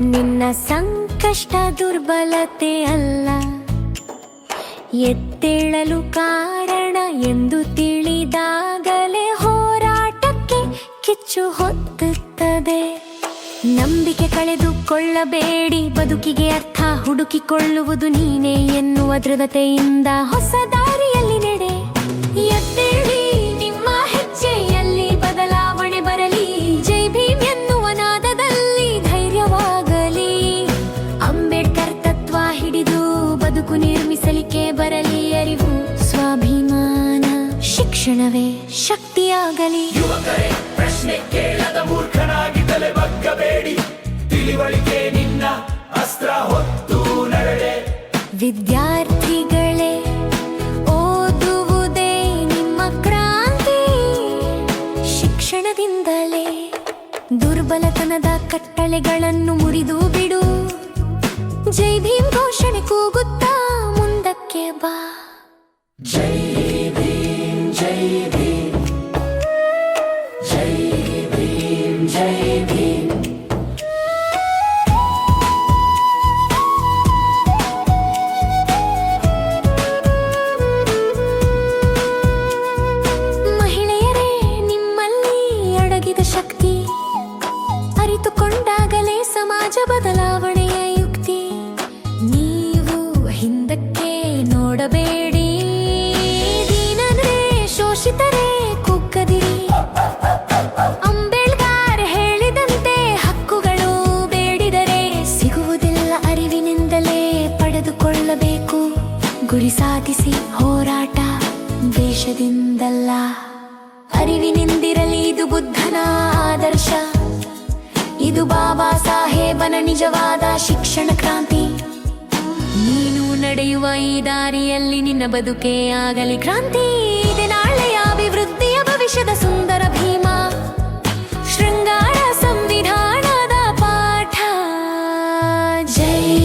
ನಿನ್ನ ಸಂಕಷ್ಟ ದುರ್ಬಲತೆ ಅಲ್ಲ. ಎತ್ತೇಳಲು ಕಾರಣ ಎಂದು ತಿಳಿದಾಗಲೇ ಹೋರಾಟಕ್ಕೆ ಕಿಚ್ಚು ಹೊತ್ತುತ್ತದೆ. ನಂಬಿಕೆ ಕಳೆದುಕೊಳ್ಳಬೇಡಿ, ಬದುಕಿಗೆ ಅರ್ಥ ಹುಡುಕಿಕೊಳ್ಳುವುದು ನೀನೇ ಎನ್ನುವ ದೃಢತೆಯಿಂದ ಹೊಸ ಬದುಕು ನಿರ್ಮಿಸಲಿಕ್ಕೆ ಬರಲಿ ಅರಿವು ಸ್ವಾಭಿಮಾನ. ಶಿಕ್ಷಣವೇ ಶಕ್ತಿಯಾಗಲಿ. ಯುವಕರೇ ಪ್ರಶ್ನೆ ಕೇಳದ ಮೂರ್ಖನಾಗಿ ತಲೆ ಬಗ್ಗಬೇಡಿ. ತಿಳಿವಳಿಕೆ ನಿನ್ನ ಅಸ್ತ್ರ ಹೊತ್ತು ನರಳೆ. ವಿದ್ಯಾರ್ಥಿಗಳೇ ಓದುವುದೇ ನಿಮ್ಮ ಕ್ರಾಂತಿ. ಶಿಕ್ಷಣದಿಂದಲೇ ದುರ್ಬಲತನದ ಕಟ್ಟಳೆಗಳನ್ನು ಮುರಿದು ಬಿಡು. ಜೈ ಭೀಮ್ ಘೋಷಣೆ ಕೂಗುತ್ತಾ ಮುಂದಕ್ಕೆ ಬಾ. ಜೈ ಭೀಮ್ ಜೈ ಭೀಮ್. ಗುರಿ ಸಾಧಿಸಿ ಹೋರಾಟ ದೇಶದಿಂದಲ್ಲ. ಅರಿವಿನಿಂದಿರಲಿ ಇದು ಬುದ್ಧನ ಆದರ್ಶ. ಇದು ಬಾಬಾ ಸಾಹೇಬನ ನಿಜವಾದ ಶಿಕ್ಷಣ ಕ್ರಾಂತಿ. ನೀನು ನಡೆಯುವ ಈ ದಾರಿಯಲ್ಲಿ ನಿನ್ನ ಬದುಕೇ ಆಗಲಿ ಕ್ರಾಂತಿ. ಇದೆ ನಾಳೆಯ ಅಭಿವೃದ್ಧಿಯ ಭವಿಷ್ಯದ ಸುಂದರ ಭೀಮ. ಶೃಂಗಾರ ಸಂವಿಧಾನದ ಪಾಠ. ಜೈ